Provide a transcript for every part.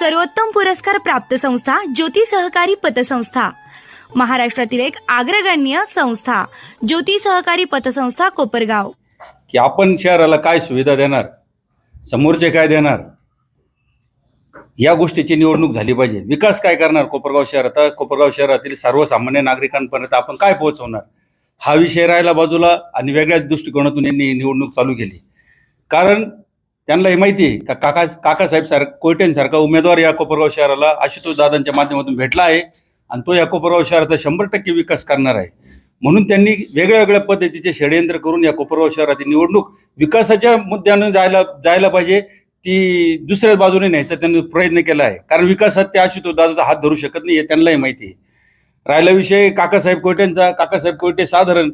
सर्वोत्तम पुरस्कार प्राप्त संस्था ज्योती सहकारी पतसंस्था. महाराष्ट्रातील एक अग्रगण्य संस्था ज्योती सहकारी पतसंस्था कोपरगाव. की आपण शहराला काय सुविधा देणार? समोरचे काय देणार? या गोष्टीची निवडणूक झाली पाहिजे. विकास काय करणार कोपरगाव शहरात कोपरगाव शहरातील सर्वसामान्य नागरिकांपर्यंत आपण काय पोहोचवणार? हा विषय राहिला बाजूला आणि वेगळ्याच दृष्टिकोनातून यांनी निवडणूक चालू केली. कारण त्यांना हे माहिती आहे का काका काकासाहेब सार कोयटेंसारखा उमेदवार या कोपरगाव शहराला आशुतोष दादांच्या माध्यमातून भेटला आहे आणि तो या कोपरगाव शहराचा शंभर टक्के विकास करणार आहे. म्हणून त्यांनी वेगळ्या वेगळ्या पद्धतीचे षडयंत्र करून या कोपरगाव शहरातील निवडणूक विकासाच्या मुद्द्यानं जायला जायला पाहिजे. ती दुसऱ्या बाजूने न्यायचा त्यांनी प्रयत्न केला आहे. कारण विकासात ते आशुतोष दादाचा हात धरू शकत नाही हे त्यांनाही माहिती आहे. राहिला विषय काकासाहेब कोयटेंचा. काकासाहेब कोयटे साधारण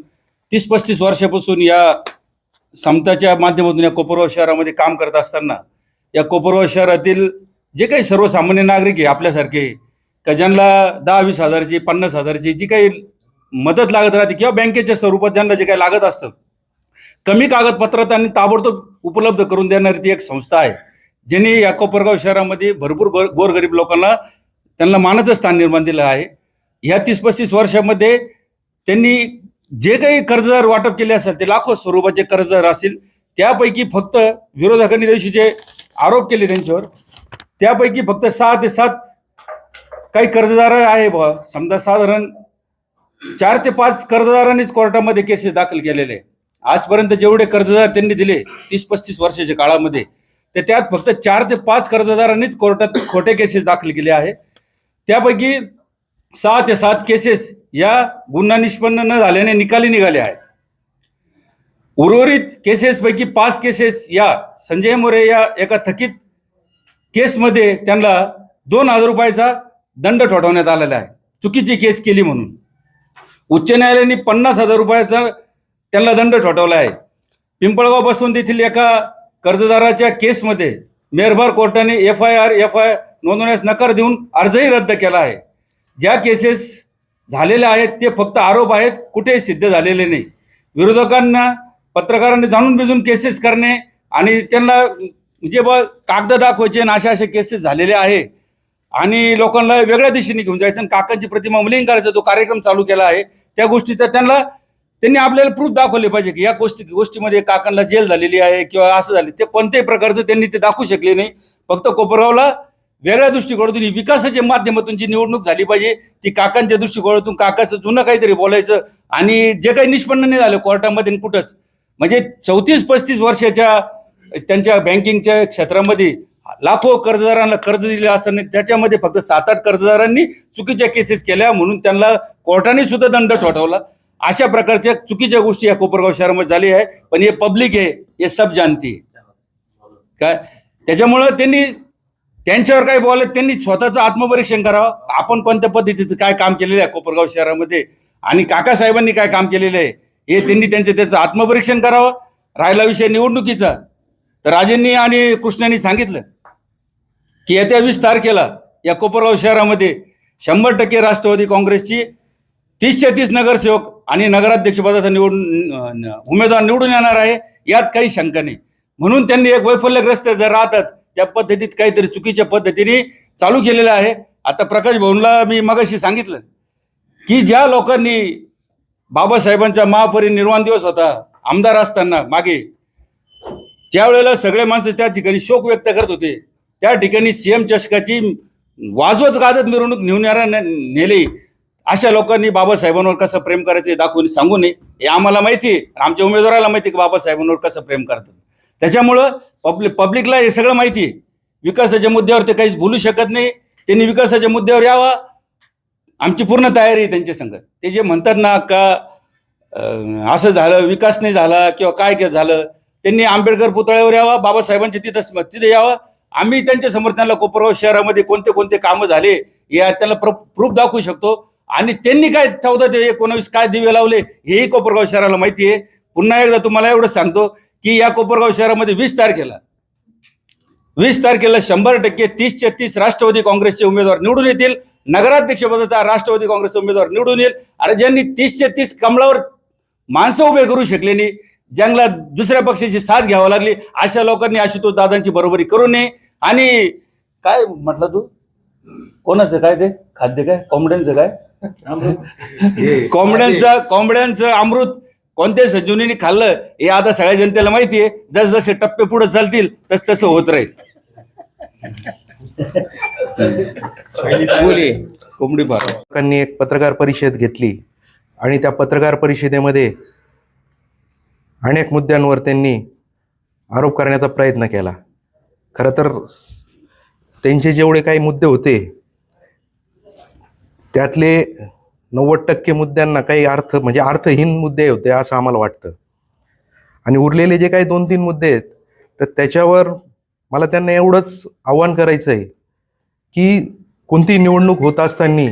तीस पस्तीस वर्षापासून या समताच्या माध्यमातून या कोपरगाव शहरामध्ये काम करत असताना या कोपरगाव शहरातील जे काही सर्वसामान्य नागरिक आहे आपल्यासारखे का ज्यांना दहा वीस हजारची पन्नास हजारची जी काही मदत लागत राहते किंवा बँकेच्या स्वरूपात ज्यांना जे काही लागत असतं कमी कागदपत्रात आणि ताबडतोब उपलब्ध करून देणारी ती एक संस्था आहे ज्यांनी या कोपरगाव शहरामध्ये भरपूर गोर गोरगरीब लोकांना त्यांना मानाचं स्थान निर्माण दिलं आहे. ह्या तीस पस्तीस वर्षामध्ये त्यांनी जे काही कर्जदार वाटप केले असेल ते लाखो स्वरूपाचे कर्जदार असतील त्यापैकी फक्त विरोधकांनी दिवशी जे आरोप केले त्यांच्यावर. त्यापैकी फक्त सहा ते सात काही कर्जदार आहे बा समजा साधारण चार ते पाच कर्जदारांनीच कोर्टामध्ये केसेस दाखल केलेले. आहे. आजपर्यंत जेवढे कर्जदार त्यांनी दिले तीस पस्तीस वर्षाच्या काळामध्ये तर त्यात फक्त चार ते पाच कर्जदारांनीच कोर्टात खोटे केसेस दाखल केले आहे. त्यापैकी सहा ते सात केसेस या गुन्हा निष्पन्न न झाल्याने निकाली निघाले आहेत. उर्वरित केसेसपैकी पाच केसेस या संजय मोरे या एका थकीत केसमध्ये त्यांना दोन हजार रुपयाचा दंड ठोठावण्यात आलेला आहे. चुकीची केस केली म्हणून. उच्च न्यायालयाने पन्नास हजार रुपयाचा त्यांना दंड ठोठावला आहे. पिंपळगाव बसवंत येथील एका कर्जदाराच्या केसमध्ये मेहरबार कोर्टाने F I R F I नोंदवण्यास नकार देऊन अर्जही रद्द केला आहे. ज्या केसेस झालेल्या आहेत ते फक्त आरोप आहेत कुठेही सिद्ध झालेले नाही. विरोधकांना पत्रकारांनी जाणून बिजून केसेस करणे आणि त्यांना म्हणजे ब कागद दाखवायचे आणि अशा अशा केसेस झालेले आहे. आणि लोकांना वेगळ्या दिशेने घेऊन जायचं आणि काकांची प्रतिमा मुलीन करायचा जो कार्यक्रम चालू केला आहे त्या गोष्टीचा त्यांना त्यांनी आपल्याला प्रूफ दाखवले पाहिजे की या गोष्टी गोष्टीमध्ये काकांना जेल झालेली आहे किंवा असं झाले ते कोणत्याही प्रकारचं त्यांनी ते दाखवू शकले नाही. फक्त कोपरगावला वेगळ्या दृष्टिकोनातून ही विकासाच्या माध्यमातून जी निवडणूक झाली पाहिजे ती काकांच्या दृष्टिकोनातून काकाचं जुनं काहीतरी बोलायचं आणि जे काही निष्पन्न नाही झालं कोर्टामध्ये कुठंच. म्हणजे चौतीस पस्तीस वर्षाच्या त्यांच्या बँकिंगच्या क्षेत्रामध्ये लाखो कर्जदारांना कर्ज दिले असताना त्याच्यामध्ये फक्त सात आठ कर्जदारांनी चुकीच्या केसेस केल्या म्हणून त्यांना कोर्टाने सुद्धा दंड ठोठावला. अशा प्रकारच्या चुकीच्या गोष्टी या कोपरगाव शहरामध्ये झाली आहे पण हे पब्लिक आहे हे सब जानती काय? त्याच्यामुळं त्यांनी त्यांच्यावर काय बोलत त्यांनी स्वतःचं आत्मपरीक्षण करावं. आपण कोणत्या पद्धतीचं काय काम केलेलं आहे कोपरगाव शहरामध्ये. आणि काकासाहेबांनी काय काम केलेलं आहे हे त्यांनी त्यांचं त्याचं आत्मपरीक्षण करावं. राहिला विषय निवडणुकीचा. तर राजेंनी आणि कृष्णांनी सांगितलं की येत्या वीस तारखेला या कोपरगाव शहरामध्ये शंभर टक्के राष्ट्रवादी काँग्रेसची तीसशे तीस नगरसेवक आणि नगराध्यक्षपदाचा निवडून उमेदवार निवडून येणार आहे. यात काही शंका नाही. म्हणून त्यांनी एक वैफल्यग्रस्त जर राहतात त्या पद्धतीत काहीतरी चुकीच्या पद्धतीने चालू केलेलं आहे. आता प्रकाश भवनला मी मगाशी सांगितलं की ज्या लोकांनी बाबासाहेबांचा महापरिनिर्वाण दिवस होता आमदार असताना मागे त्यावेळेला सगळे माणसं त्या ठिकाणी शोक व्यक्त करत होते. त्या ठिकाणी सीएम चषकाची वाजवत गाजत मिरवणूक नेऊन नेली. अशा लोकांनी बाबासाहेबांवर कसं प्रेम करायचं दाखवून सांगू नये. हे आम्हाला माहिती आहे. आमच्या उमेदवाराला माहिती की बाबासाहेबांवर कसं प्रेम करतात. त्याच्यामुळं पब्लिक पब्लिकला हे सगळं माहिती आहे. विकासाच्या मुद्द्यावर ते काहीच बोलू शकत नाही. त्यांनी विकासाच्या मुद्द्यावर यावा. आमची पूर्ण तयारी आहे त्यांच्या संग. ते जे म्हणतात ना का असं झालं विकास नाही झाला किंवा काय काय झालं त्यांनी आंबेडकर पुतळ्यावर यावा बाबासाहेबांच्या तिथं तिथे यावं. आम्ही त्यांच्या समर्थनाला कोपरगाव शहरामध्ये कोणते कोणते कामं झाले या त्याला प्रूफ दाखवू शकतो. आणि त्यांनी काय चौदा ते एकोणावीस काय दिवे लावले हेही कोपरगाव शहराला माहिती आहे. पुन्हा एकदा तुम्हाला एवढं सांगतो की या कोपरगाव शहरामध्ये वीस तारखेला वीस तारखेला शंभर टक्के तीस छत्तीस राष्ट्रवादी काँग्रेसचे उमेदवार निवडून येतील. नगराध्यक्षपदाचा राष्ट्रवादी काँग्रेसचा उमेदवार निवडून येईल. अरे ज्यांनी तीस छत्तीस कमळावर माणसं उभे करू शकले नाही ज्यांना दुसऱ्या पक्षाची साथ घ्यावी लागली अशा लोकांनी आशुतोष दादांची बरोबरी करू नये. आणि काय म्हटलं तू? कोणाचं काय ते? खाद्य काय? कोंबड्यांचं काय? कोंबड्यांचं कोंबड्यांचं अमृत. कोणत्या संजीवनीने खाल्लं हे आता सगळ्या जनतेला माहिती आहे जस जसे टप्पे पुढे चालतील तस तसं होत राहील. कोंबडी फार. लोकांनी एक पत्रकार परिषद घेतली आणि त्या पत्रकार परिषदेमध्ये अनेक मुद्द्यांवर त्यांनी आरोप करण्याचा प्रयत्न केला. खरं तर त्यांचे जेवढे काही मुद्दे होते त्यातले नव्वद टक्के मुद्द्यांना काही अर्थ म्हणजे अर्थहीन मुद्दे होते असं आम्हाला वाटतं. आणि उरलेले जे काही दोन तीन मुद्दे आहेत तर त्याच्यावर मला त्यांना एवढंच आव्हान करायचं आहे की कोणती निवडणूक होत असताना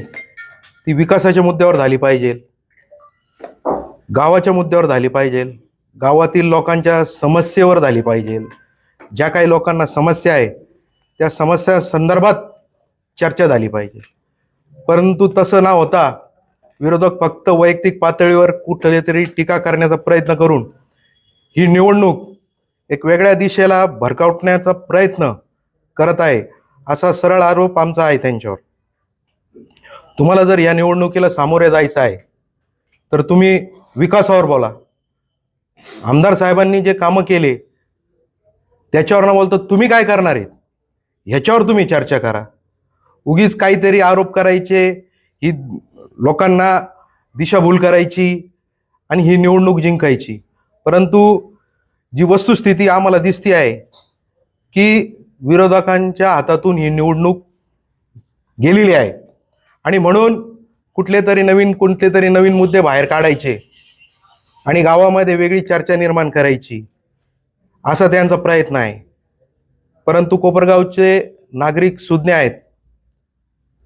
ती विकासाच्या मुद्द्यावर झाली पाहिजे गावाच्या मुद्द्यावर झाली पाहिजे गावातील लोकांच्या समस्येवर झाली पाहिजे. ज्या काही लोकांना समस्या आहे त्या समस्या संदर्भात चर्चा झाली पाहिजे. परंतु तसं ना होता विरोधक फक्त वैयक्तिक पातळीवर कुठले तरी टीका करण्याचा प्रयत्न करून ही निवडणूक एक वेगळ्या दिशेला भरकावण्याचा प्रयत्न करत आहे असा सरळ आरोप आमचा आहे त्यांच्यावर. तुम्हाला जर या निवडणुकीला सामोरे जायचं आहे तर तुम्ही विकासावर बोला. आमदार साहेबांनी जे कामं केले त्याच्यावर न बोलतो तुम्ही काय करणार आहेत? ह्याच्यावर तुम्ही चर्चा करा. उगीच काहीतरी आरोप करायचे ही लोकांना दिशाभूल करायची आणि ही निवडणूक जिंकायची. परंतु जी वस्तुस्थिती आम्हाला दिसते आहे की विरोधकांच्या हातातून ही निवडणूक गेलेली आहे. आणि म्हणून कुठले तरी नवीन कोणते तरी नवीन मुद्दे बाहेर काढायचे आणि गावामध्ये वेगळी चर्चा निर्माण करायची असा त्यांचा प्रयत्न आहे. परंतु कोपरगावचे नागरिक सुज्ञ आहेत.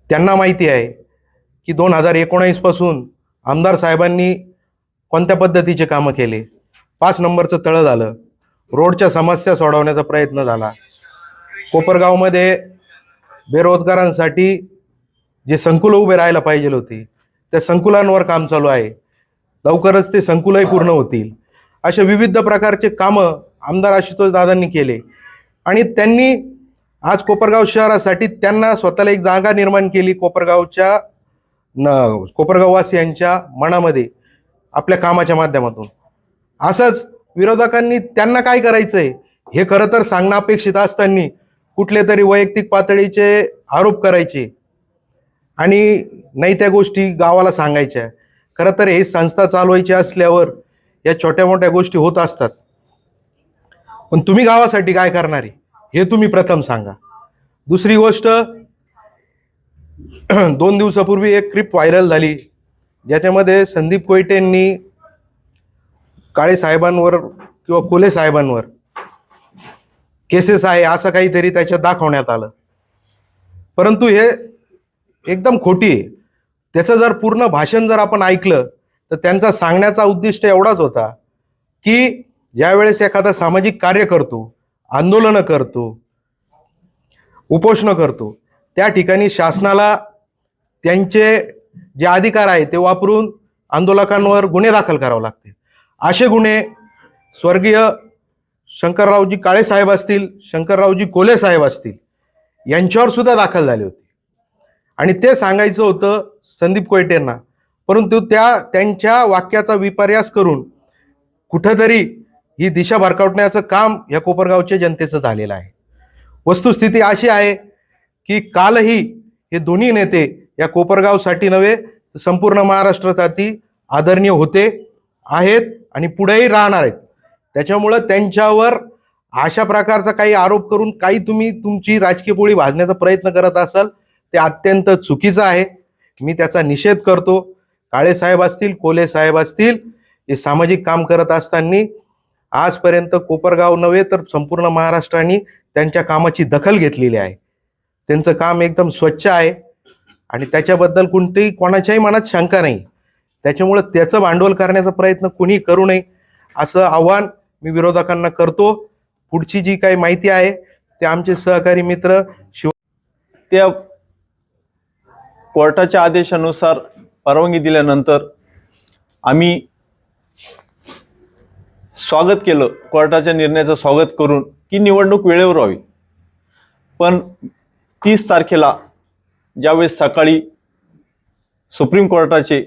त्यांना माहिती आहे की दोन हजार एकोणावीसपासून आमदार साहेबांनी कोणत्या पद्धतीचे कामं केले? पाच नंबरचं तळं झालं. रोडच्या समस्या सोडवण्याचा प्रयत्न झाला. कोपरगावमध्ये बेरोजगारांसाठी जे संकुलं उभे राहायला पाहिजे होते त्या संकुलांवर काम चालू आहे. लवकरच ते संकुलही पूर्ण होतील. अशा विविध प्रकारचे कामं आमदार आशुतोष दादांनी केले. आणि त्यांनी आज कोपरगाव शहरासाठी त्यांना स्वतःला एक जागा निर्माण केली. कोपरगावच्या न कोपरगाववासियांच्या मनामध्ये आपल्या कामाच्या माध्यमातून. असंच विरोधकांनी त्यांना काय करायचं आहे हे खरं तर सांगणं अपेक्षित असताना कुठले तरी वैयक्तिक पातळीचे आरोप करायचे. आणि नाही त्या गोष्टी गावाला सांगायच्या. खरं तर हे संस्था चालवायची असल्यावर या छोट्या मोठ्या गोष्टी होत असतात. पण तुम्ही गावासाठी काय करणार आहे हे तुम्ही प्रथम सांगा. दुसरी गोष्ट दोन दिवसापूर्वी एक क्लिप व्हायरल झाली. ज्याच्यामध्ये संदीप कोयटेंनी काळे साहेबांवर किंवा कोले साहेबांवर केसेस आहे असं काहीतरी त्याच्यात दाखवण्यात आलं. परंतु हे एकदम खोटी आहे. त्याचं जर पूर्ण भाषण जर आपण ऐकलं तर त्यांचा सांगण्याचा उद्दिष्ट एवढाच होता की ज्यावेळेस एखादा सामाजिक कार्य करतो आंदोलनं करतो उपोषणं करतो त्या ठिकाणी शासनाला त्यांचे जे अधिकार आहे ते वापरून आंदोलकांवर गुन्हे दाखल करावे लागते असे गुन्हे स्वर्गीय शंकररावजी काळे साहेब असतील शंकररावजी कोले साहेब असतील यांच्यावर सुद्धा दाखल झाले होते. आणि ते सांगायचं होतं संदीप कोयटेंना परंतु त्या त्यांच्या वाक्याचा विपर्यास करून कुठंतरी ही दिशा भरकावण्याचं काम या कोपरगावच्या जनतेचं झालेलं आहे. वस्तुस्थिती अशी आहे की कालही हे दोन्ही नेते या कोपरगावसाठी नव्हे संपूर्ण महाराष्ट्रासाठी आदरणीय होते आहेत आणि पुढेही राहणार आहेत. त्याच्यामुळं त्यांच्यावर अशा प्रकारचा काही आरोप करून काही तुम्ही तुमची राजकीय पोळी भाजण्याचा प्रयत्न करत असाल ते अत्यंत चुकीचं आहे. मी त्याचा निषेध करतो. काळे साहेब असतील कोले साहेब असतील हे सामाजिक काम करत असताना आजपर्यंत कोपरगाव नव्हे तर संपूर्ण महाराष्ट्राने त्यांच्या कामाची दखल घेतलेली आहे. त्यांचं काम एकदम स्वच्छ आहे. आणि त्याच्याबद्दल कोणतीही कोणाच्याही मनात शंका नाही. त्याच्यामुळं त्याचं भांडवल करण्याचा प्रयत्न कोणी करू नये. असं आव्हान मी विरोधकांना करतो. पुढची जी काही माहिती आहे ते आमचे सहकारी मित्र शिव त्या कोर्टाच्या आदेशानुसार परवानगी दिल्यानंतर आम्ही स्वागत केलं. कोर्टाच्या निर्णयाचं स्वागत करून की निवडणूक वेळेवर व्हावी. पण तीस तारखेला ज्यावेळेस सकाळी सुप्रीम कोर्टाचे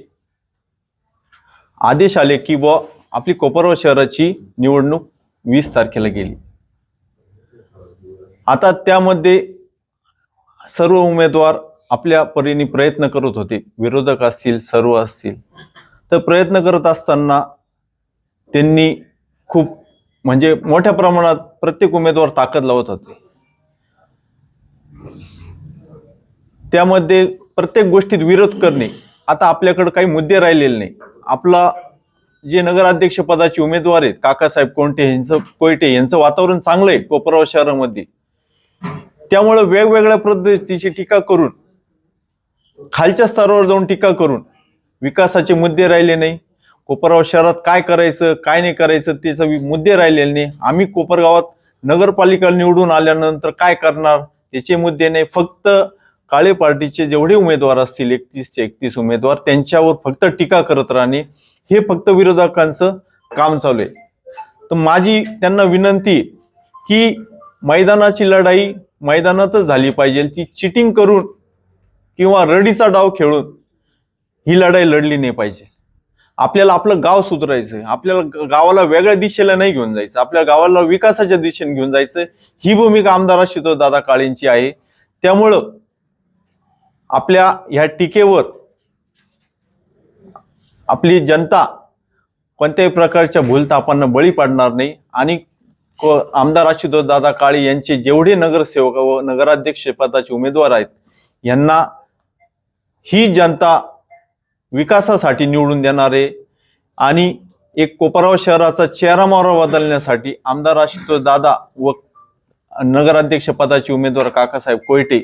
आदेश आले की बुवा आपली कोपरगाव शहराची निवडणूक वीस तारखेला गेली. आता त्यामध्ये सर्व उमेदवार आपल्या परीने प्रयत्न करत होते. विरोधक असतील सर्व असतील. तर प्रयत्न करत असताना त्यांनी खूप म्हणजे मोठ्या प्रमाणात प्रत्येक उमेदवार ताकद लावत होते. त्यामध्ये प्रत्येक गोष्टीत विरोध करणे. आता आपल्याकडे काही मुद्दे राहिलेले नाही. आपला जे नगराध्यक्ष पदाचे उमेदवार आहेत काकासाहेब कोणते यांचं कोयटे यांचं वातावरण चांगलं आहे कोपराव शहरामध्ये. त्यामुळे वेगवेगळ्या पद्धतीची टीका करून खालच्या स्तरावर जाऊन टीका करून विकासाचे मुद्दे राहिले नाही. कोपरगाव शहरात काय करायचं काय नाही करायचं त्याचे मुद्दे राहिलेले नाही. आम्ही कोपरगावात नगरपालिका निवडून आल्यानंतर काय करणार त्याचे मुद्दे नाही. फक्त काळे पार्टीचे जेवढे उमेदवार असतील एकतीसचे एकतीस उमेदवार त्यांच्यावर फक्त टीका करत राहणे हे फक्त विरोधकांचं काम चालू आहे. तर माझी त्यांना विनंती आहे की मैदानाची लढाई मैदानातच झाली पाहिजे. ती चिटिंग करून किंवा रडीचा डाव खेळून ही लढाई लढली नाही पाहिजे. आपल्याला आपलं गाव सुधारायचं आपल्याला ग- गावाला वेगळ्या दिशेला नाही घेऊन जायचं. आपल्या गावाला विकासाच्या दिशेने घेऊन जायचं ही भूमिका आमदार आशुतोष दादा काळेंची आहे. त्यामुळं आपल्या ह्या टीकेवर आपली जनता कोणत्याही प्रकारच्या भूलतापांना बळी पडणार नाही. आणि आमदार आशुतोष दादा काळे यांचे जेवढे नगरसेवक व नगराध्यक्ष पदाचे उमेदवार आहेत यांना ही जनता विकासासाठी निवडून देणारे आणि एक कोपराव शहराचा चेहरा मोहरा बदलण्यासाठी आमदार आशुतोष दादा व नगराध्यक्ष पदाचे उमेदवार काकासाहेब कोयटे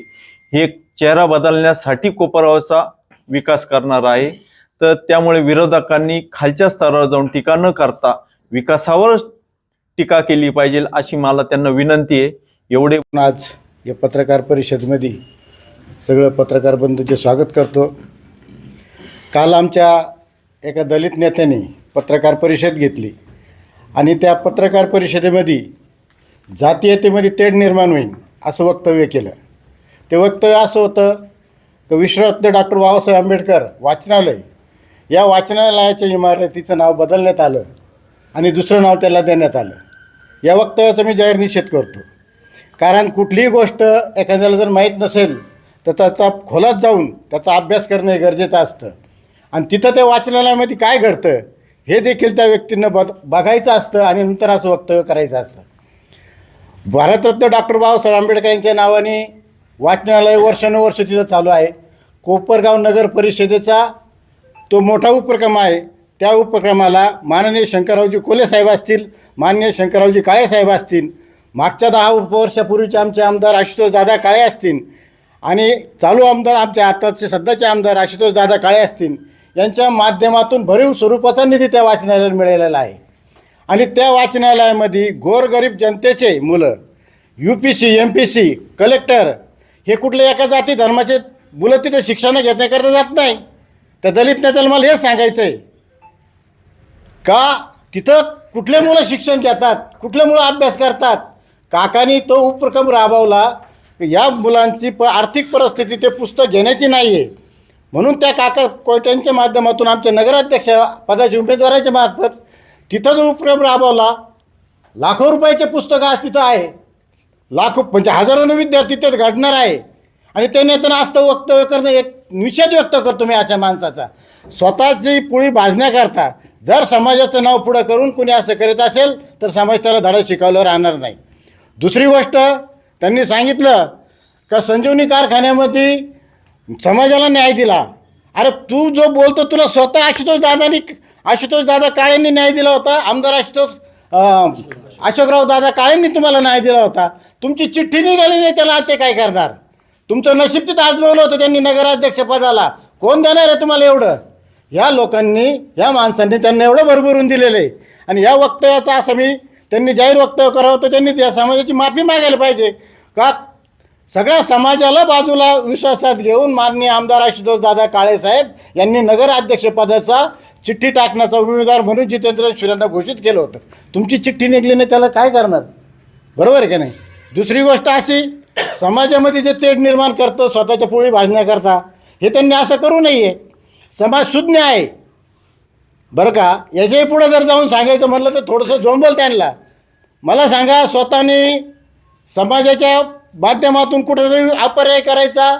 हे एक चेहरा बदलण्यासाठी कोपरावचा विकास करणार आहे. तर त्यामुळे विरोधकांनी खालच्या स्तरावर जाऊन टीका न करता विकासावर टीका केली पाहिजे अशी मला त्यांना विनंती आहे. एवढे आज या पत्रकार परिषदेमध्ये सगळं पत्रकार बंधूचे स्वागत करतो. काल आमच्या एका दलित नेत्याने पत्रकार परिषद घेतली आणि त्या पत्रकार परिषदेमध्ये जातीयतेमध्ये तेढ निर्माण होईल असं वक्तव्य केलं. ते वक्तव्य असं होतं की विश्वरत्न डॉक्टर बाबासाहेब आंबेडकर वाचनालय या वाचनालयाच्या इमारतीचं नाव बदलण्यात आलं आणि दुसरं नाव त्याला देण्यात आलं. या वक्तव्याचा मी जाहीर निषेध करतो. कारण कुठलीही गोष्ट एखाद्याला जर माहीत नसेल तर त्याचा खोलात जाऊन त्याचा अभ्यास करणं हे गरजेचं असतं. आणि तिथं त्या वाचनालयामध्ये काय घडतं हे देखील त्या व्यक्तींना बघ बघायचं असतं आणि नंतर असं वक्तव्य करायचं असतं. भारतरत्न डॉक्टर बाबासाहेब आंबेडकर यांच्या नावाने वाचनालय वर्षानुवर्ष तिथं चालू आहे. कोपरगाव नगर परिषदेचा तो मोठा उपक्रम आहे. त्या उपक्रमाला माननीय शंकररावजी कोले साहेब असतील माननीय शंकररावजी काळे साहेब असतील मागच्या दहा वर्षापूर्वीचे आमचे आमदार आशुतोष दादा काळे असतील आणि चालू आमदार आमचे आताचे सध्याचे आमदार आशुतोष दादा काळे असतील यांच्या माध्यमातून भरीव स्वरूपाचा निधी त्या वाचनालयाला मिळालेला आहे. आणि त्या वाचनालयामध्ये गोरगरीब जनतेचे मुलं U P C M P C collector हे कुठल्या एका जाती धर्माचे मुलं तिथे शिक्षण घेण्याकरता जात नाही. त्या दलित नेत्याला मला हेच सांगायचं आहे का तिथं कुठले मुलं शिक्षण घेतात कुठले मुलं अभ्यास करतात? काकानी तो उपक्रम राबवला. या मुलांची प आर्थिक परिस्थिती ते पुस्तक घेण्याची नाही आहे म्हणून त्या काका कोयट्यांच्या माध्यमातून आमच्या नगराध्यक्ष पदाच्या उमेदवाराच्या मार्फत तिथं जो उपक्रम राबवला लाखो रुपयाचे पुस्तकं आज तिथं आहे. लाखो म्हणजे हजारोनं विद्यार्थी त्यात घडणार आहे. आणि ते नेत्यांना असतं वक्तव्य करणं एक निषेध व्यक्त करतो मी अशा माणसाचा. स्वतःची पुळी भाजण्याकरता जर समाजाचं नाव पुढं करून कुणी असं करीत असेल तर समाज त्याला धडा शिकवलं राहणार नाही. दुसरी गोष्ट त्यांनी सांगितलं का संजीवनी कारखान्यामध्ये समाजाला न्याय दिला. अरे तू जो बोलतो तुला स्वतः आशुतोष दादानी आशुतोष दादा काळेंनी न्याय दिला होता आमदार आशुतोष अशोकराव दादा काळेंनी तुम्हाला न्याय दिला होता. तुमची चिठ्ठी निघाली नाही त्याला ते काय करणार? तुमचं नशीब तिथं आजमावलं होतं त्यांनी नगराध्यक्ष पदाला. कोण देणार आहे तुम्हाला एवढं? ह्या लोकांनी ह्या माणसांनी त्यांना एवढं भरभरून दिलेलं आहे. आणि या वक्तव्याचा असं मी त्यांनी जाहीर वक्तव्य करावं तर त्यांनी त्या समाजाची माफी मागायला पाहिजे. का? सगळ्या समाजाला बाजूला विश्वासात घेऊन माननीय आमदार आशुतोष दादा काळेसाहेब यांनी नगराध्यक्षपदाचा चिठ्ठी टाकण्याचा उमेदवार म्हणून जितेंद्र शिरांना घोषित केलं होतं. तुमची चिठ्ठी निघली नाही त्याला काय करणार? बरोबर आहे का नाही? दुसरी गोष्ट अशी समाजामध्ये जे तेढ निर्माण करतं स्वतःच्या पोळी भाजण्याकरता हे त्यांनी असं करू नये. समाज सुज्ञ आहे. बरं का? याच्याही पुढं जर जाऊन सांगायचं म्हटलं तर थोडंसं जोंबल त्यांना. मला सांगा स्वतःने समाजाच्या माध्यमातून कुठेतरी अपर्याय करायचा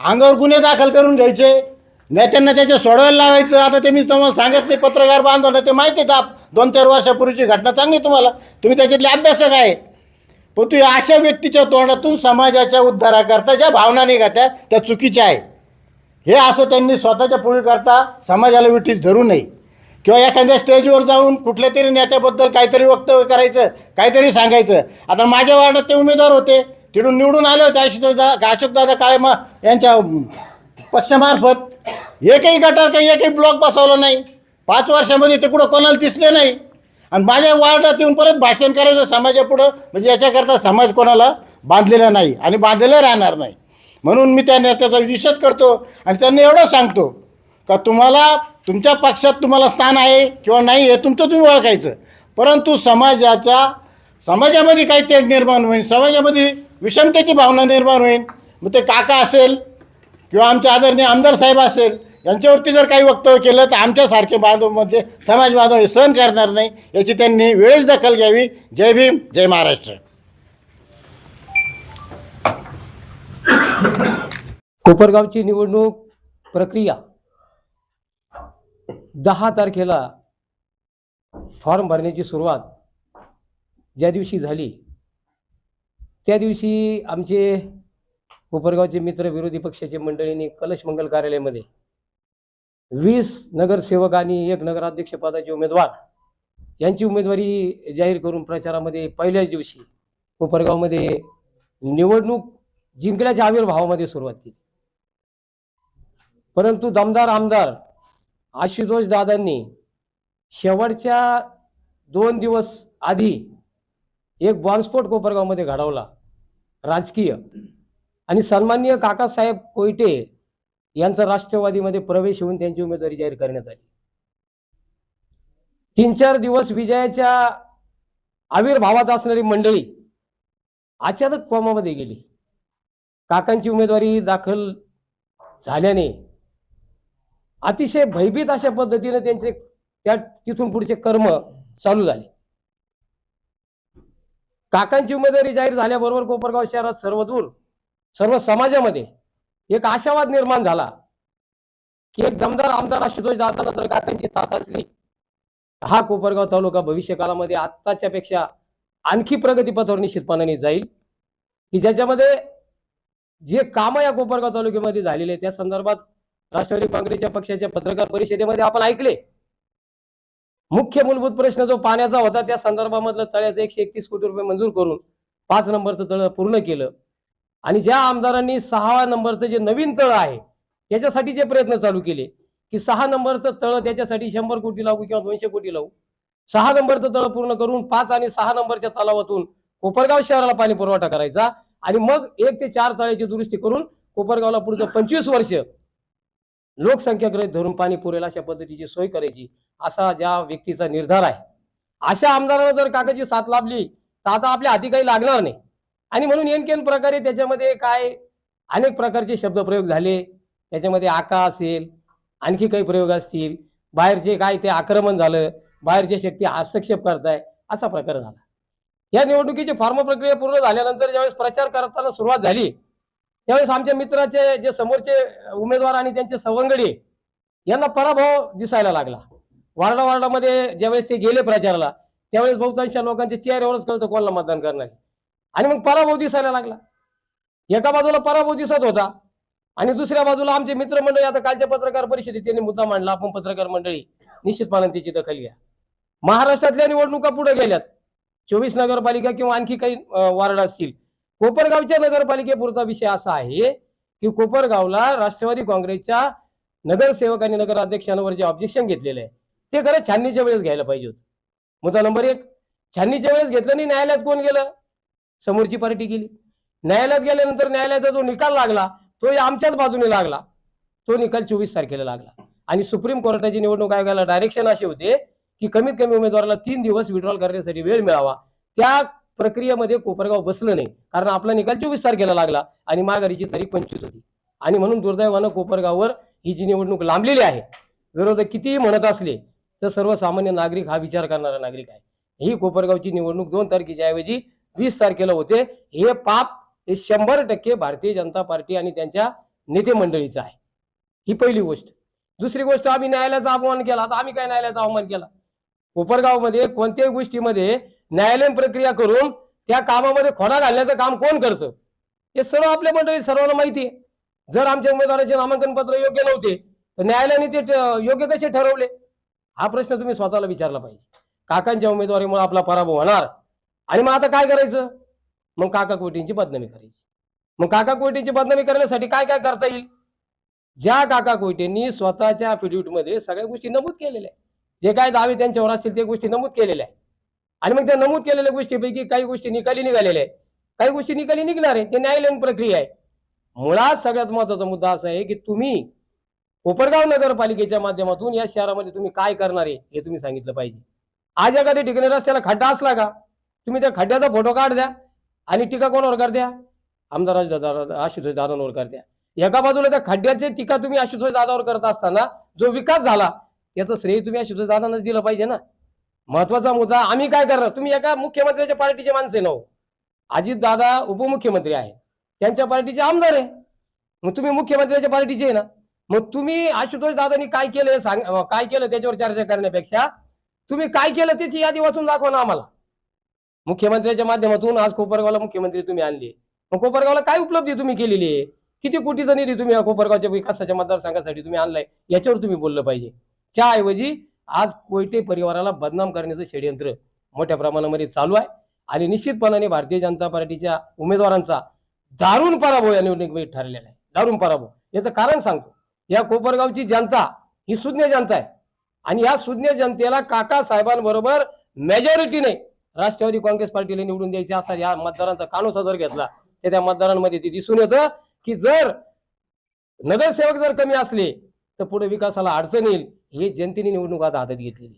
अंगावर गुन्हे दाखल करून घ्यायचे नेत्यांना त्याच्या सोडवायला लावायचं. आता ते मी तुम्हाला सांगत नाही पत्रकार बांधवलं ते माहिती आहे का दोन चार वर्षापूर्वीची घटना चांगली तुम्हाला. तुम्ही त्याच्यातले अभ्यासक आहे. पण तू अशा व्यक्तीच्या तोंडातून समाजाच्या उद्धाराकरता ज्या भावना निघात्या त्या चुकीच्या आहे. हे असं त्यांनी स्वतःच्या पुढीकरता समाजाला विठीस धरू नये. किंवा एखाद्या स्टेजवर जाऊन कुठल्या तरी नेत्याबद्दल काहीतरी वक्तव्य करायचं काहीतरी सांगायचं. आता माझ्या वार्डात ते उमेदवार होते. तिथून निवडून आले होते अशोकदा अशोकदादा काळे म यांच्या पक्षामार्फत. एकही गटार काही एकही ब्लॉक बसवला नाही. पाच वर्षामध्ये ते कुठं कोणाला दिसले नाही. आणि माझ्या वार्डात येऊन परत भाषण करायचं समाजापुढं म्हणजे याच्याकरता समाज कोणाला बांधलेला नाही आणि बांधलेला राहणार नाही. म्हणून मी त्या नेत्याचा विषद करतो आणि त्यांना एवढं सांगतो का तुम्हाला तुमच्या पक्षात तुम्हाला स्थान आहे किंवा नाही हे तुमचं तुम्ही ओळखायचं. परंतु समाजाच्या समाजामध्ये काही तेढ निर्माण होईल समाजामध्ये विषमतेची भावना निर्माण होईल. मग ते काका असेल किंवा आमचे आदरणीय आमदार साहेब असेल यांच्यावरती जर काही वक्तव्य केलं तर आमच्यासारखे बांधव म्हणजे समाज बांधव हे सहन करणार नाही. याची त्यांनी वेळेच दखल घ्यावी. जय भीम जय महाराष्ट्र. कोपरगावची निवडणूक प्रक्रिया. दहा तारखेला फॉर्म भरण्याची सुरुवात ज्या दिवशी झाली त्या दिवशी आमचे कोपरगावचे मित्र विरोधी पक्षाचे मंडळींनी कलश मंगल कार्यालयामध्ये वीस नगरसेवक आणि एक नगराध्यक्षपदाचे उमेदवार यांची उमेदवारी जाहीर करून प्रचारामध्ये पहिल्याच दिवशी कोपरगावमध्ये निवडणूक जिंकण्याच्या आविर्भावामध्ये सुरुवात केली. परंतु दमदार आमदार आशुतोष दादांनी शेवटच्या दोन दिवस आधी एक बॉम्बस्फोट कोपरगावमध्ये घडवला राजकीय. आणि सन्माननीय काकासाहेब कोयटे यांचा राष्ट्रवादीमध्ये प्रवेश होऊन त्यांची उमेदवारी जाहीर करण्यात आली. तीन चार दिवस विजयाच्या आविर्भावात असणारी मंडळी अचानक कोमामध्ये गेली. काकांची उमेदवारी दाखल झाल्याने अतिशय भयभीत अशा पद्धतीने त्यांचे त्या तिथून पुढचे कर्म चालू झाले. काकांची उमेदवारी जाहीर झाल्याबरोबर कोपरगाव शहरात सर्वदूर सर्व समाजामध्ये एक आशावाद निर्माण झाला की एक दमदार आमदार आशुतोष दादा जर काकांची साथ असली हा कोपरगाव तालुका भविष्य काळामध्ये आत्ताच्या पेक्षा आणखी प्रगतीपथावर निश्चितपणाने जाईल. की ज्याच्यामध्ये जे कामं या कोपरगाव तालुक्यामध्ये झालेले त्या संदर्भात राष्ट्रवादी काँग्रेसच्या पक्षाच्या पत्रकार परिषदेमध्ये आपण ऐकले. मुख्य मूलभूत प्रश्न जो पाण्याचा होता त्या संदर्भामधलं तळ्याचं एकशे एकतीस कोटी रुपये मंजूर करून पाच नंबरचं तळ पूर्ण केलं. आणि ज्या आमदारांनी सहा नंबरचं जे नवीन तळ आहे त्याच्यासाठी जे प्रयत्न चालू केले की सहा नंबरचं तळ त्याच्यासाठी शंभर कोटी लागू किंवा दोनशे कोटी लावू सहा नंबरचं तळ पूर्ण करून पाच आणि सहा नंबरच्या तलावातून कोपरगाव शहराला पाणी पुरवठा करायचा आणि मग एक ते चार तळ्याची दुरुस्ती करून कोपरगावला पुढचं पंचवीस वर्ष लोकसंख्या ग्रहित धरून पाणी पुरेल अशा पद्धतीची सोय करायची असा ज्या व्यक्तीचा निर्धार आहे. अशा आमदारांना जर काकाची साथ लाभली तर आता आपल्या हाती काही लागणार नाही. आणि म्हणून एनकेन प्रकारे त्याच्यामध्ये काय अनेक प्रकारचे शब्दप्रयोग झाले. त्याच्यामध्ये आका असेल आणखी काही प्रयोग असतील. बाहेरचे काय ते आक्रमण झालं बाहेरच्या शक्ती हस्तक्षेप करताय असा प्रकार झाला. या निवडणुकीची फॉर्म प्रक्रिया पूर्ण झाल्यानंतर ज्यावेळेस प्रचार करताना सुरुवात झाली त्यावेळेस आमच्या मित्राचे जे समोरचे उमेदवार आणि त्यांचे सवंगडी यांना पराभव दिसायला लागला. वार्डा वार्डामध्ये ज्यावेळेस ते गेले प्रचाराला त्यावेळेस बहुतांश लोकांच्या चेहऱ्यावरच कळतं कोणाला मतदान करणार आणि मग पराभव दिसायला लागला. एका बाजूला पराभव दिसत होता आणि दुसऱ्या बाजूला आमचे मित्रमंडळी आता कालच्या पत्रकार परिषदेत त्यांनी मुद्दा मांडला आपण पत्रकार मंडळी निश्चितपणे त्याची दखल घ्या. महाराष्ट्रातल्या निवडणुका पुढे गेल्यात. चोवीस नगरपालिका किंवा आणखी काही वॉर्ड वार्ड असतील. कोपरगावच्या नगरपालिकेपुरता विषय असा आहे की कोपरगावला राष्ट्रवादी काँग्रेसच्या नगरसेवक आणि नगराध्यक्षांवर जे ऑब्जेक्शन घेतलेलं आहे ते खरं छाननीच्या वेळेस घ्यायला पाहिजे होतं. मुद्दा नंबर एक छाननीच्या वेळेस घेतलं नाही न्यायालयात कोण गेलं? समोरची पार्टी गेली न्यायालयात गेल्यानंतर न्यायालयाचा जो निकाल लागला तो आमच्याच बाजूने लागला. तो निकाल चोवीस तारखेला लागला. आणि सुप्रीम कोर्टाची निवडणूक आयोगाला डायरेक्शन असे होते की कमीत कमी उमेदवाराला तीन दिवस विड्रॉल करण्यासाठी वेळ मिळावा. त्या प्रक्रियेमध्ये कोपरगाव बसलं नाही. कारण आपला निकाल चोवीस तारखेला लागला आणि माघारीची तारीख पंचवीस होती. आणि म्हणून दुर्दैवानं कोपरगाववर ही जी निवडणूक लांबलेली आहे विरोधक कितीही म्हणत असले तर सर्वसामान्य नागरिक हा विचार करणारा नागरिक आहे. ही कोपरगावची निवडणूक दोन तारखेच्या ऐवजी वीस तारखेला होते. हे पाप हे शंभर टक्के भारतीय जनता पार्टी आणि त्यांच्या नेते मंडळीचं आहे. ही पहिली गोष्ट. दुसरी गोष्ट आम्ही न्यायालयाचा अपमान केला. आता आम्ही काय न्यायालयाचा अवमान केला? कोपरगावमध्ये कोणत्याही गोष्टीमध्ये न्यायालयीन प्रक्रिया करून त्या कामामध्ये खोडा घालण्याचं काम कोण करतं? हे सर्व आपल्या मंडळी सर्वांना माहिती आहे. जर आमच्या उमेदवाराचे नामांकन पत्र योग्य नव्हते तर न्यायालयाने ते योग्य कसे ठरवले? हा प्रश्न तुम्ही स्वतःला विचारला पाहिजे. काकांच्या उमेदवारीमुळे आपला पराभव होणार. आणि मग आता काय करायचं? मग काका कोटींची बदनामी करायची. मग काका कोटींची बदनामी करण्यासाठी काय काय करता येईल? ज्या काका कोयटेंनी स्वतःच्या मध्ये सगळ्या गोष्टी नमूद केलेल्या जे काय दावे त्यांच्यावर असतील ते गोष्टी नमूद केलेल्या आहे आणि मग त्या नमूद केलेल्या गोष्टीपैकी काही गोष्टी निकाली निघालेल्या आहेत. काही गोष्टी निकाली निघणार आहे ते न्यायालयीन प्रक्रिया आहे. मुळात सगळ्यात महत्त्वाचा मुद्दा असा आहे की तुम्ही कोपरगाव नगरपालिकेच्या माध्यमातून या शहरामध्ये तुम्ही काय करणार आहे हे तुम्ही सांगितलं पाहिजे. आज एखाद्या ठिकाणी रस्त्याला खड्डा असला का? तुम्ही त्या खड्ड्याचा फोटो काढ द्या आणि टीका कोणावर कर द्या? आमदार आशुतोष दादांवर कर द्या. एका बाजूला त्या खड्ड्याची टीका तुम्ही आशुतोष दादावर करत असताना जो विकास झाला त्याचं श्रेय तुम्ही आशुतोष दादांनाच दिलं पाहिजे ना. महत्त्वाचा मुद्दा आम्ही काय करणार? तुम्ही एका मुख्यमंत्र्याच्या पार्टीचे माणसे नव हो. अजित दादा उपमुख्यमंत्री आहे. त्यांच्या पार्टीचे आमदार आहे. मग तुम्ही मुख्यमंत्र्याच्या पार्टीचे आहे ना. मग तुम्ही आशुतोष दादांनी काय केलं सांग काय केलं त्याच्यावर चर्चा करण्यापेक्षा तुम्ही काय केलं त्याची यादी वाचून दाखवा ना आम्हाला. मुख्यमंत्र्याच्या माध्यमातून आज कोपरगावला मुख्यमंत्री तुम्ही आणले. मग कोपरगावला काय उपलब्धी तुम्ही केलेली आहे? किती कोटीचा निधी तुम्ही या कोपरगावच्या विकासाच्या मतदारसंघासाठी तुम्ही आणलाय? याच्यावर तुम्ही बोललं पाहिजे. त्याऐवजी आज कोयटे परिवाराला बदनाम करण्याचं षडयंत्र मोठ्या प्रमाणामध्ये चालू आहे. आणि निश्चितपणाने भारतीय जनता पार्टीच्या उमेदवारांचा दारुण पराभव या निवडणुकीमध्ये ठरलेला आहे. दारुण पराभव. याचं कारण सांगतो. या कोपरगावची जनता ही सुज्ञ जनता आहे. आणि या सुज्ञ जनतेला काका साहेबांबरोबर मेजॉरिटीने राष्ट्रवादी काँग्रेस पार्टीला निवडून द्यायची असा या मतदारांचा कानोसा जर घेतला तर त्या मतदारांमध्ये ते दिसून येतं की जर नगरसेवक जर कमी असले तर पुढे विकासाला अडचण येईल. ही जनतेने निवडणूक आता हातात घेतलेली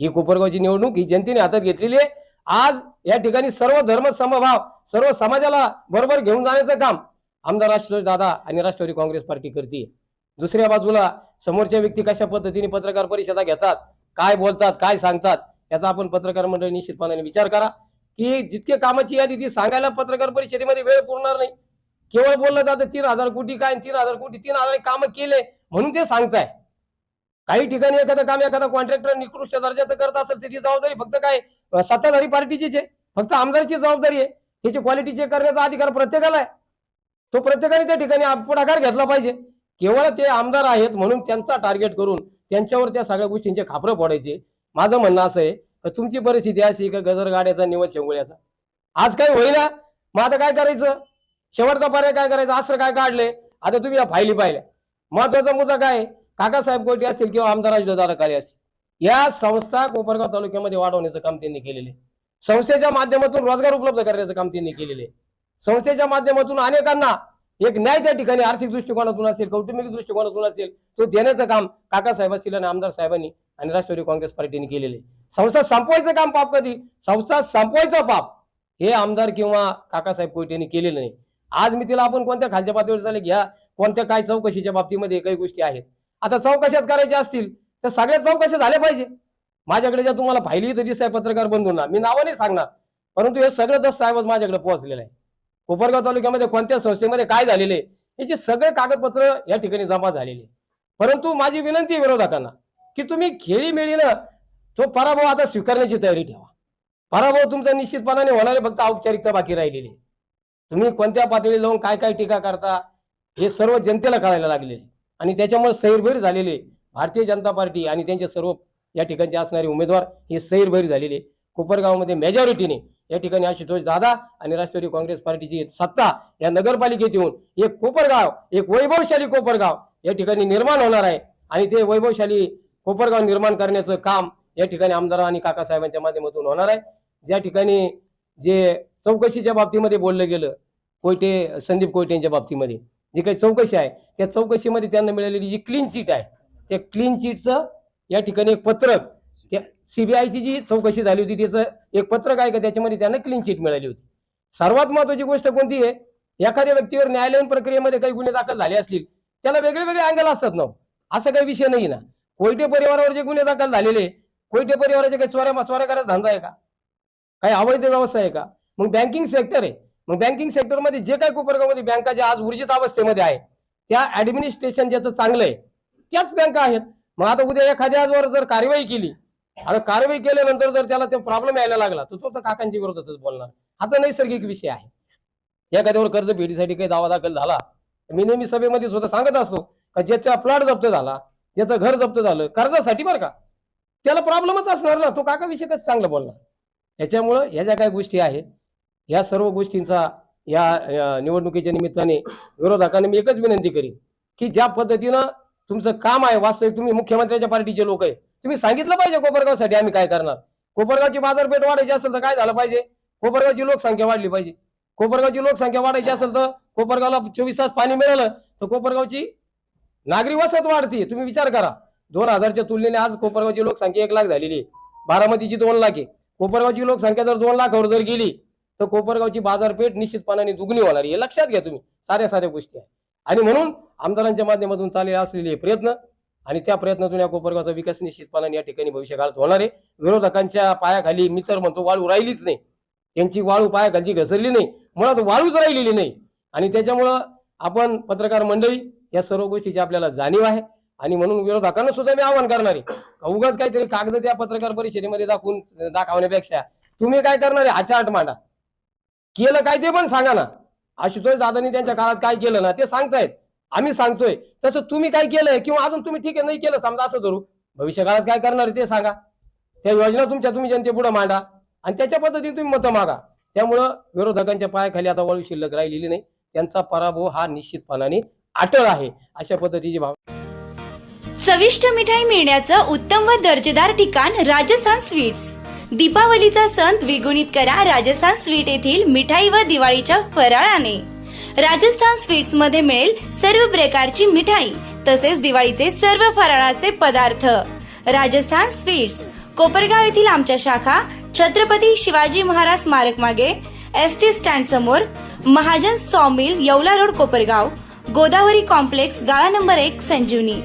ही कोपरगावची निवडणूक ही जनतेने हातात घेतलेली आहे. आज या ठिकाणी सर्व धर्म समभाव सर्व समाजाला बरोबर घेऊन जाण्याचं काम आमदार राष्ट्रवादी दादा आणि राष्ट्रवादी काँग्रेस पार्टी करते दुसऱ्या बाजूला समोरच्या व्यक्ती कशा पद्धतीने पत्रकार परिषदा घेतात काय बोलतात काय सांगतात याचा आपण पत्रकार मंडळी निश्चितपणाने विचार करा की जितके कामाची यादी ती सांगायला पत्रकार परिषदेमध्ये वेळ पुरणार नाही. केवळ बोललं जातं तीन हजार कोटी काय तीन हजार कोटी तीन हजार कामं केले म्हणून ते सांगताय. काही ठिकाणी एखादं काम एखादा कॉन्ट्रॅक्टर निकृष्ट दर्जाचं करत असेल त्याची जबाबदारी फक्त काय? सत्ताधारी पार्टीचीच आहे. फक्त आमदारची जबाबदारी आहे. त्याची क्वालिटी चेक करण्याचा अधिकार प्रत्येकाला आहे. तो प्रत्येकाने त्या ठिकाणी पुढाकार घेतला पाहिजे. केवळ ते आमदार आहेत म्हणून त्यांचा टार्गेट करून त्यांच्यावर त्या सगळ्या गोष्टींचे खापरं फोडायचे. माझं म्हणणं असं आहे तुमची परिस्थिती अशी का गजर गाड्याचा निवड शेंगुळ्याचा? आज काही होईना? मग आता काय करायचं? शेवटचा पर्याय काय करायचा? असं काय काढले? आता तुम्ही या फायली पाहिल्या. महत्त्वाचा मुद्दा काय? काकासाहेब कोटी असतील किंवा आमदार अजितदादा कार्य असतील? या संस्था कोपरगाव तालुक्यामध्ये वाढवण्याचं काम त्यांनी केलेले संस्थेच्या माध्यमातून रोजगार उपलब्ध करण्याचं काम त्यांनी केलेले संस्थेच्या माध्यमातून अनेकांना एक न्याय त्या ठिकाणी आर्थिक दृष्टिकोनातून असेल कौटुंबिक दृष्टिकोनातून असेल तो देण्याचं काम काकासाहेब असतील आणि आमदार साहेबांनी आणि राष्ट्रवादी काँग्रेस पार्टीने केलेले संस्था संपवायचं काम पाप कधी? संस्था संपवायचं पाप. हे आमदार किंवा काकासाहेब कोयटेने केलेलं नाही. आज मी तिला आपण कोणत्या खालच्या पातळीवर चालेल घ्या? कोणत्या काय चौकशीच्या बाबतीमध्ये काही गोष्टी आहेत? आता चौकशाच करायच्या असतील तर सगळ्या चौकशा झाल्या पाहिजे. माझ्याकडे ज्या तुम्हाला फायली इथं दिसत पत्रकार बंधूंना. मी नावं नाही सांगणार परंतु हे सगळं दस साहेबच माझ्याकडे पोहोचलेलं आहे. कोपरगाव तालुक्यामध्ये कोणत्या संस्थेमध्ये काय झालेले याचे सगळे कागदपत्र या ठिकाणी जमा झालेले परंतु माझी विनंती आहे विरोधकांना की तुम्ही खेळीमेळीनं तो पराभव आता स्वीकारण्याची तयारी ठेवा. पराभव तुमचा निश्चितपणाने होणारे फक्त औपचारिकता बाकी राहिलेली आहे. तुम्ही कोणत्या पातळीला जाऊन काय काय टीका करता हे सर्व जनतेला कळायला लागलेले आणि त्याच्यामुळे सैरभैर झालेले भारतीय जनता पार्टी आणि त्यांचे सर्व या ठिकाणचे असणारे उमेदवार हे सैरभैर झालेले कोपरगावमध्ये मेजॉरिटीने या ठिकाणी आशुतोष दादा आणि राष्ट्रवादी काँग्रेस पार्टीची सत्ता या नगरपालिकेत येऊन एक कोपरगाव एक वैभवशाली कोपरगाव या ठिकाणी निर्माण होणार आहे. आणि ते वैभवशाली कोपरगाव निर्माण करण्याचं काम या ठिकाणी आमदार आणि काकासाहेबांच्या माध्यमातून होणार आहे. ज्या ठिकाणी जे चौकशीच्या बाबतीमध्ये बोललं गेलं कोयटे संदीप कोयटे यांच्या बाबतीमध्ये जी काही चौकशी आहे त्या चौकशीमध्ये त्यांना मिळालेली जी क्लीन चिट आहे त्या क्लीन चिटचं या ठिकाणी एक पत्रक सीबीआयची जी चौकशी झाली होती त्याचं एक पत्रक आहे का त्याच्यामध्ये त्यांना क्लीन चिट मिळाली होती. सर्वात महत्वाची गोष्ट कोणती आहे एखाद्या व्यक्तीवर न्यायालयीन प्रक्रियेमध्ये काही गुन्हे दाखल झाले असतील त्याला वेगळे वेगळे अँगल असतात ना हो. असा असं काही विषय नाही ना. कोयटे परिवारावर जे गुन्हे दाखल झालेले कोयटे परिवाराचे काही चोऱ्या चोऱ्या करायचा धंदा आहे का? काही अवैध व्यवस्था आहे का? मग बँकिंग सेक्टर आहे मग बँकिंग सेक्टरमध्ये जे काही कोपरगावमध्ये बँका ज्या आज ऊर्जित अवस्थेमध्ये आहे त्या ऍडमिनिस्ट्रेशन ज्याचं चांगलं आहे त्याच बँका आहेत. मग आता उद्या एखाद्यावर जर कारवाई केली आता कारवाई केल्यानंतर जर त्याला ते प्रॉब्लेम यायला लागला तर तो तर काकांच्या विरोधातच बोलणार. हा तर नैसर्गिक विषय आहे. एखाद्यावर कर्ज भेटीसाठी काही दावा दाखल झाला मी नेहमी सभेमध्ये सुद्धा सांगत असतो का ज्याचा प्लॉट जप्त झाला ज्याचं घर जप्त झालं कर्जासाठी बरं का. त्याला प्रॉब्लेमच असणार ना. तो काका विषय कसं चांगलं बोलणार. त्याच्यामुळं ह्या ज्या काही गोष्टी आहेत या सर्व गोष्टींचा या निवडणुकीच्या निमित्ताने विरोधकांना मी एकच विनंती करीन की ज्या पद्धतीनं तुमचं काम आहे वास्तविक तुम्ही मुख्यमंत्र्यांच्या पार्टीचे लोक आहे तुम्ही सांगितलं पाहिजे कोपरगावसाठी आम्ही काय करणार. कोपरगावची बाजारपेठ वाढायची असेल तर काय झालं पाहिजे? कोपरगावची लोकसंख्या वाढली पाहिजे. कोपरगावची लोकसंख्या वाढायची असेल तर कोपरगावला चोवीस तास पाणी मिळालं तर कोपरगावची नागरी वसत वाढते. तुम्ही विचार करा. दोन हजारच्या तुलनेने आज कोपरगावची लोकसंख्या एक लाख झालेली आहे. बारामतीची दोन लाख आहे. कोपरगावची लोकसंख्या जर दोन लाखावर जर गेली तर कोपरगावची बाजारपेठ निश्चितपणाने दुगणी होणार आहे. लक्षात घ्या तुम्ही. साऱ्या साऱ्या गोष्टी आहेत. आणि म्हणून आमदारांच्या माध्यमातून चालले असलेले प्रयत्न आणि त्या प्रयत्नातून या कोपरगावचा विकास निश्चितपणाने या ठिकाणी भविष्यकाळात होणार आहे. विरोधकांच्या पायाखाली मी तर म्हणतो वाळू राहिलीच नाही. त्यांची वाळू पायाखालची घसरली नाही. मुळात वाळूच राहिलेली नाही. आणि त्याच्यामुळं आपण पत्रकार मंडळी या सर्व गोष्टीची आपल्याला जाणीव आहे. आणि म्हणून विरोधकांना सुद्धा मी आवाहन करणार आहे. उगाच काहीतरी कागद त्या पत्रकार परिषदेमध्ये दाखवून दाखवण्यापेक्षा तुम्ही काय करणार आहे? आचाट मांडा. केलं काय ते पण सांगा ना. आशुतोष दादांनी त्यांच्या काळात काय केलं ना ते सांगतायत. आम्ही सांगतोय. तसं तुम्ही काय केलंय किंवा अजून तुम्ही ठीक आहे नाही केलं समजा असं धरू. भविष्य काळात काय करणार आहे ते सांगा. त्या योजना तुमच्या तुम्ही जनतेपुढे मांडा. आणि त्याच्या पद्धतीने तुम्ही मतं मागा. त्यामुळं विरोधकांच्या पायाखाली आता वळू शिल्लक राहिलेली नाही. त्यांचा पराभव हा निश्चितपणाने अटळ आहे. अशा पद्धतीची भावना चविष्ट मिठाई मिळण्याचं उत्तम व दर्जेदार ठिकाण राजस्थान स्वीट्स. दीपावलीचा सण द्विगुणित करा राजस्थान स्वीट येथील मिठाई व दिवाळीच्या फराळाने. राजस्थान स्वीट्समध्ये मिळेल सर्व प्रकारची मिठाई तसेच दिवाळीचे सर्व फराळाचे पदार्थ. राजस्थान स्वीट्स. कोपरगाव येथील आमच्या शाखा छत्रपती शिवाजी महाराज स्मारक मागे एस टी स्टँड समोर Mahajan sawmill Yeola road Kopargaon Godavari complex गाळा नंबर एक संजीवनी.